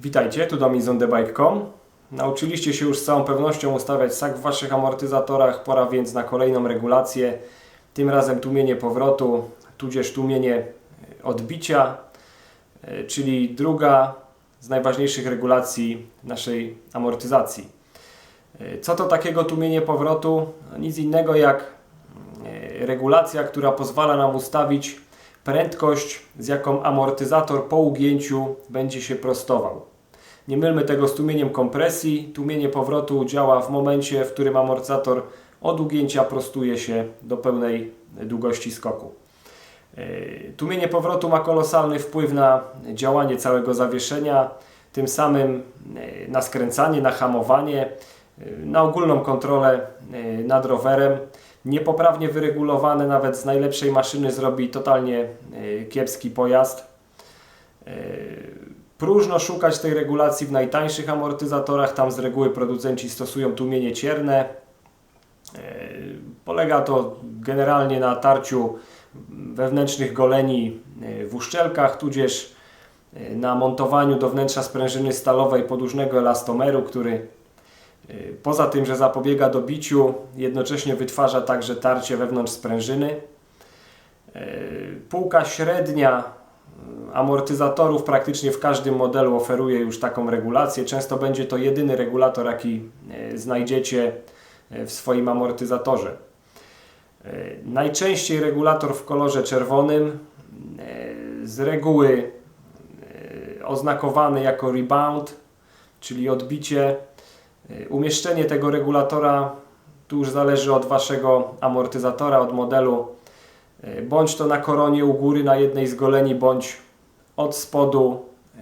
Witajcie, tu Domizon Debike.com. Nauczyliście się już z całą pewnością ustawiać sak w Waszych amortyzatorach, pora więc na kolejną regulację. Tym razem tłumienie powrotu, tudzież tłumienie odbicia, e, czyli druga z najważniejszych regulacji naszej amortyzacji. E, Co to takiego tłumienie powrotu? No Nic innego jak e, regulacja, która pozwala nam ustawić prędkość, z jaką amortyzator po ugięciu będzie się prostował. Nie mylmy tego z tłumieniem kompresji. Tłumienie powrotu działa w momencie, w którym amortyzator od ugięcia prostuje się do pełnej długości skoku. Yy, Tłumienie powrotu ma kolosalny wpływ na działanie całego zawieszenia, tym samym yy, na skręcanie, na hamowanie, yy, na ogólną kontrolę nad rowerem. Niepoprawnie wyregulowane nawet z najlepszej maszyny zrobi totalnie yy, kiepski pojazd. Yy, Próżno szukać tej regulacji w najtańszych amortyzatorach. Tam z reguły producenci stosują tłumienie cierne. Yy, Polega to generalnie na tarciu wewnętrznych goleni w uszczelkach, tudzież na montowaniu do wnętrza sprężyny stalowej podłużnego elastomeru, który poza tym, że zapobiega dobiciu, jednocześnie wytwarza także tarcie wewnątrz sprężyny. Yy, Półka średnia amortyzatorów praktycznie w każdym modelu oferuje już taką regulację. Często będzie to jedyny regulator, jaki znajdziecie w swoim amortyzatorze. Najczęściej regulator w kolorze czerwonym, z reguły oznakowany jako rebound, czyli odbicie. E, Umieszczenie tego regulatora tu już zależy od Waszego amortyzatora, od modelu E, bądź to na koronie u góry na jednej z goleni, bądź od spodu e,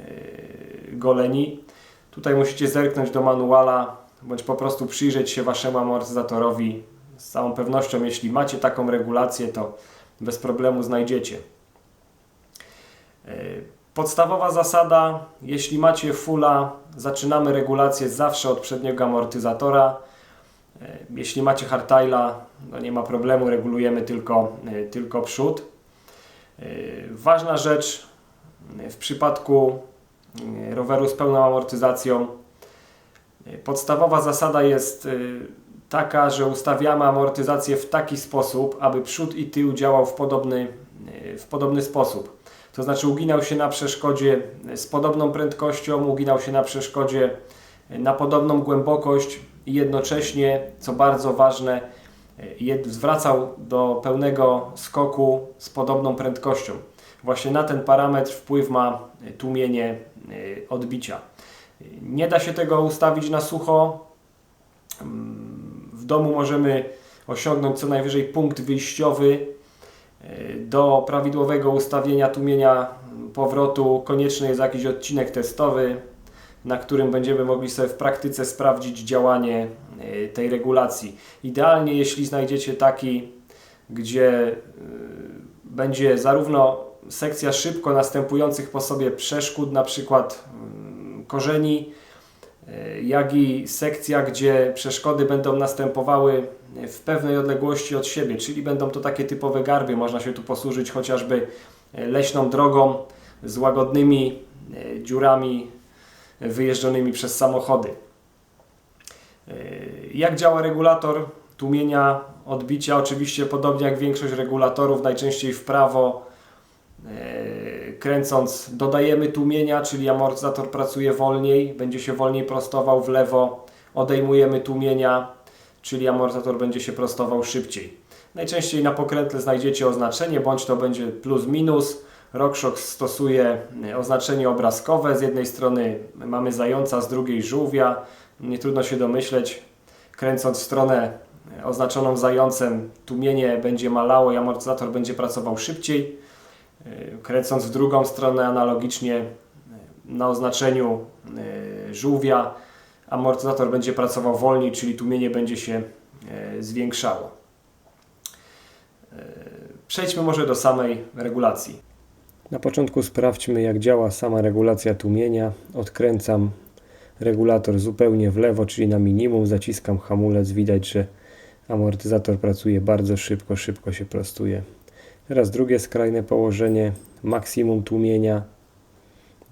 goleni. Tutaj musicie zerknąć do manuala, bądź po prostu przyjrzeć się Waszemu amortyzatorowi. Z całą pewnością, jeśli macie taką regulację, to bez problemu znajdziecie. Podstawowa zasada, jeśli macie fulla, zaczynamy regulację zawsze od przedniego amortyzatora. E, Jeśli macie hardtaila, no nie ma problemu, regulujemy tylko, e, tylko przód. E, Ważna rzecz w przypadku roweru z pełną amortyzacją. Podstawowa zasada jest taka, że ustawiamy amortyzację w taki sposób, aby przód i tył działał w podobny, w podobny sposób. To znaczy uginał się na przeszkodzie z podobną prędkością, uginał się na przeszkodzie na podobną głębokość i jednocześnie, co bardzo ważne, zwracał do pełnego skoku z podobną prędkością. Właśnie na ten parametr wpływ ma tłumienie y, odbicia. Nie da się tego ustawić na sucho. Mm, W domu możemy osiągnąć co najwyżej punkt wyjściowy do prawidłowego ustawienia tłumienia powrotu. Konieczny jest jakiś odcinek testowy, na którym będziemy mogli sobie w praktyce sprawdzić działanie y, tej regulacji. Idealnie, jeśli znajdziecie taki, gdzie y, będzie zarówno sekcja szybko następujących po sobie przeszkód, na przykład mm, korzeni, jak i sekcja, gdzie przeszkody będą następowały w pewnej odległości od siebie, czyli będą to takie typowe garby. Można się tu posłużyć chociażby y, leśną drogą z łagodnymi y, dziurami wyjeżdżonymi przez samochody. Jak działa regulator tłumienia odbicia? Oczywiście podobnie jak większość regulatorów, najczęściej w prawo kręcąc dodajemy tłumienia, czyli amortyzator pracuje wolniej, będzie się wolniej prostował w lewo, odejmujemy tłumienia, czyli amortyzator będzie się prostował szybciej. Najczęściej na pokrętle znajdziecie oznaczenie, bądź to będzie plus minus. RockShox stosuje e, oznaczenie obrazkowe. Z jednej strony mamy zająca, z drugiej żółwia. Nie trudno się domyśleć, kręcąc w stronę e, oznaczoną zającem, tłumienie będzie malało i amortyzator będzie pracował szybciej. E, Kręcąc w drugą stronę, analogicznie e, na oznaczeniu e, żółwia, amortyzator będzie pracował wolniej, czyli tłumienie będzie się zwiększało. Przejdźmy może do samej regulacji. Na początku sprawdźmy, jak działa sama regulacja tłumienia. Odkręcam regulator zupełnie w lewo, czyli na minimum, zaciskam hamulec. Widać, że amortyzator pracuje bardzo szybko, szybko się prostuje. Teraz drugie skrajne położenie, maksimum tłumienia.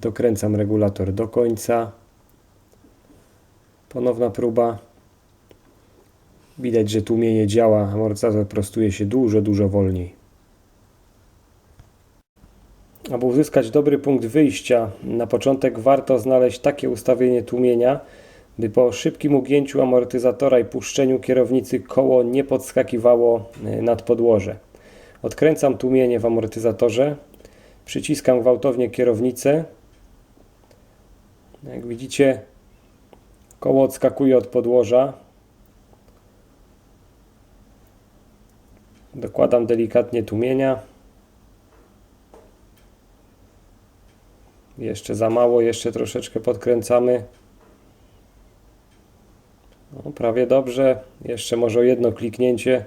Dokręcam regulator do końca. Ponowna próba. Widać, że tłumienie działa, amortyzator prostuje się dużo, dużo wolniej. Aby uzyskać dobry punkt wyjścia, na początek warto znaleźć takie ustawienie tłumienia, by po szybkim ugięciu amortyzatora i puszczeniu kierownicy koło nie podskakiwało e, nad podłoże. Odkręcam tłumienie w amortyzatorze, przyciskam gwałtownie kierownicę. Jak widzicie, koło odskakuje od podłoża. Dokładam delikatnie tłumienia. Jeszcze za mało, jeszcze troszeczkę podkręcamy. No, prawie dobrze. Jeszcze może jedno kliknięcie.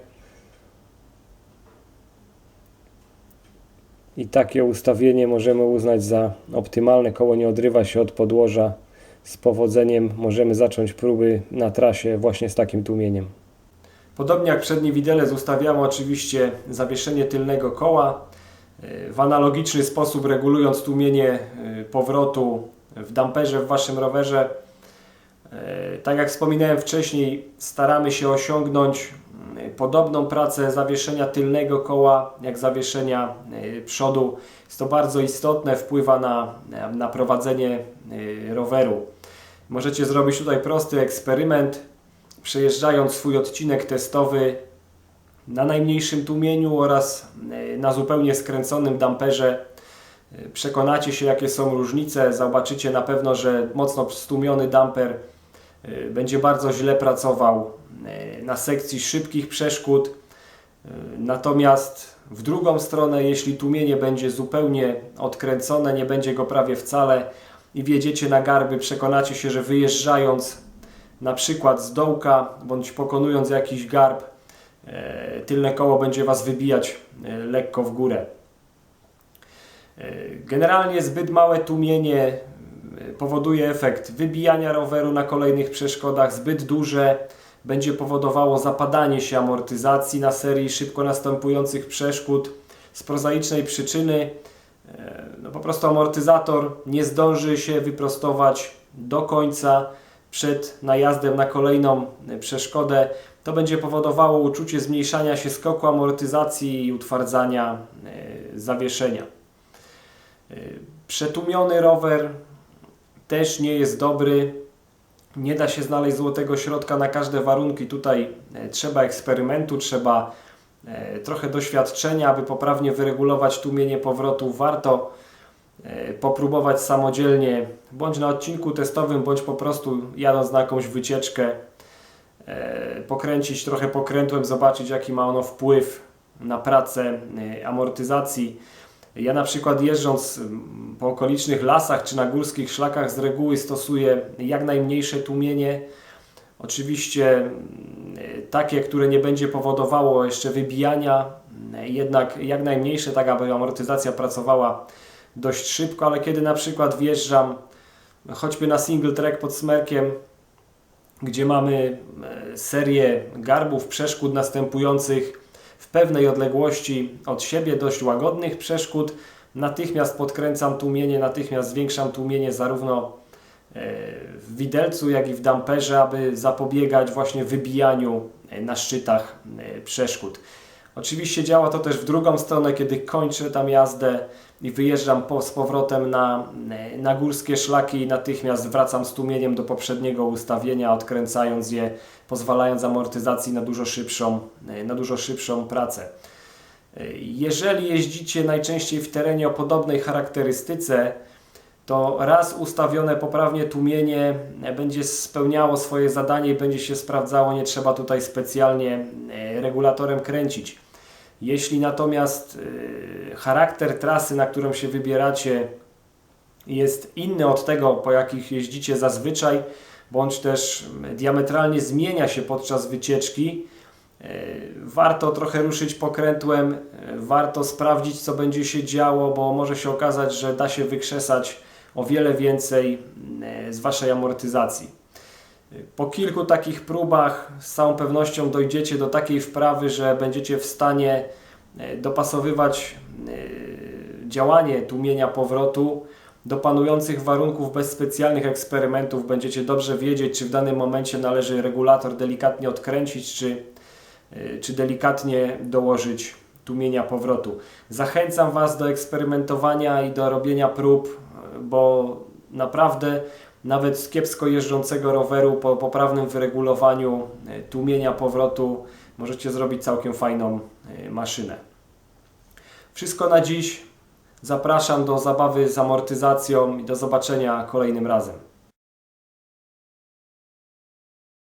I takie ustawienie możemy uznać za optymalne. Koło nie odrywa się od podłoża. Z powodzeniem możemy zacząć próby na trasie właśnie z takim tłumieniem. Podobnie jak przedni widelec ustawiamy oczywiście zawieszenie tylnego koła. W analogiczny sposób regulując tłumienie y, powrotu w damperze w Waszym rowerze. Y, tak jak wspominałem wcześniej, staramy się osiągnąć podobną pracę zawieszenia tylnego koła jak zawieszenia przodu. Jest to bardzo istotne, wpływa na, na prowadzenie roweru. Możecie zrobić tutaj prosty eksperyment, przejeżdżając swój odcinek testowy na najmniejszym tłumieniu oraz e, na zupełnie skręconym damperze e, przekonacie się jakie są różnice, zobaczycie na pewno, że mocno stłumiony damper e, będzie bardzo źle pracował na sekcji szybkich przeszkód natomiast w drugą stronę jeśli tłumienie będzie zupełnie odkręcone, nie będzie go prawie wcale i wjedziecie na garby, przekonacie się, że wyjeżdżając na przykład z dołka bądź pokonując jakiś garb tylne koło będzie Was wybijać lekko w górę. Generalnie zbyt małe tłumienie powoduje efekt wybijania roweru na kolejnych przeszkodach, zbyt duże będzie powodowało zapadanie się amortyzacji na serii szybko następujących przeszkód z prozaicznej przyczyny. No po prostu amortyzator nie zdąży się wyprostować do końca przed najazdem na kolejną przeszkodę. To będzie powodowało uczucie zmniejszania się skoku amortyzacji i utwardzania e, zawieszenia. E, przetłumiony rower też nie jest dobry. Nie da się znaleźć złotego środka na każde warunki. Tutaj e, trzeba eksperymentu, trzeba trochę doświadczenia, aby poprawnie wyregulować tłumienie powrotu. Warto popróbować samodzielnie, bądź na odcinku testowym, bądź po prostu jadąc na jakąś wycieczkę E, pokręcić trochę pokrętłem, zobaczyć jaki ma ono wpływ na pracę e, amortyzacji. Ja na przykład jeżdżąc po okolicznych lasach czy na górskich szlakach z reguły stosuję jak najmniejsze tłumienie. Oczywiście takie, które nie będzie powodowało jeszcze wybijania, jednak jak najmniejsze, tak aby amortyzacja pracowała dość szybko, ale kiedy na przykład wjeżdżam choćby na single track pod smerkiem, gdzie mamy serię garbów, przeszkód następujących w pewnej odległości od siebie, dość łagodnych przeszkód. Natychmiast podkręcam tłumienie, natychmiast zwiększam tłumienie zarówno e, w widelcu, jak i w damperze, aby zapobiegać właśnie wybijaniu e, na szczytach przeszkód. Oczywiście działa to też w drugą stronę, kiedy kończę tam jazdę i wyjeżdżam po, z powrotem na, na górskie szlaki i natychmiast wracam z tłumieniem do poprzedniego ustawienia, odkręcając je, pozwalając amortyzacji na dużo szybszą, na dużo szybszą pracę. Jeżeli jeździcie najczęściej w terenie o podobnej charakterystyce, to raz ustawione poprawnie tłumienie będzie spełniało swoje zadanie i będzie się sprawdzało, nie trzeba tutaj specjalnie e, regulatorem kręcić. Jeśli natomiast y, charakter trasy, na którą się wybieracie, jest inny od tego, po jakich jeździcie zazwyczaj, bądź też diametralnie zmienia się podczas wycieczki, y, warto trochę ruszyć pokrętłem, warto sprawdzić, co będzie się działo, bo może się okazać, że da się wykrzesać o wiele więcej z Waszej amortyzacji. Po kilku takich próbach z całą pewnością dojdziecie do takiej wprawy, że będziecie w stanie e, dopasowywać e, działanie tłumienia powrotu do panujących warunków bez specjalnych eksperymentów będziecie dobrze wiedzieć, czy w danym momencie należy regulator delikatnie odkręcić, czy, czy delikatnie dołożyć tłumienia powrotu. Zachęcam Was do eksperymentowania i do robienia prób, bo naprawdę nawet z kiepsko jeżdżącego roweru po poprawnym wyregulowaniu e, tłumienia powrotu możecie zrobić całkiem fajną e, maszynę. Wszystko na dziś. Zapraszam do zabawy z amortyzacją i do zobaczenia kolejnym razem.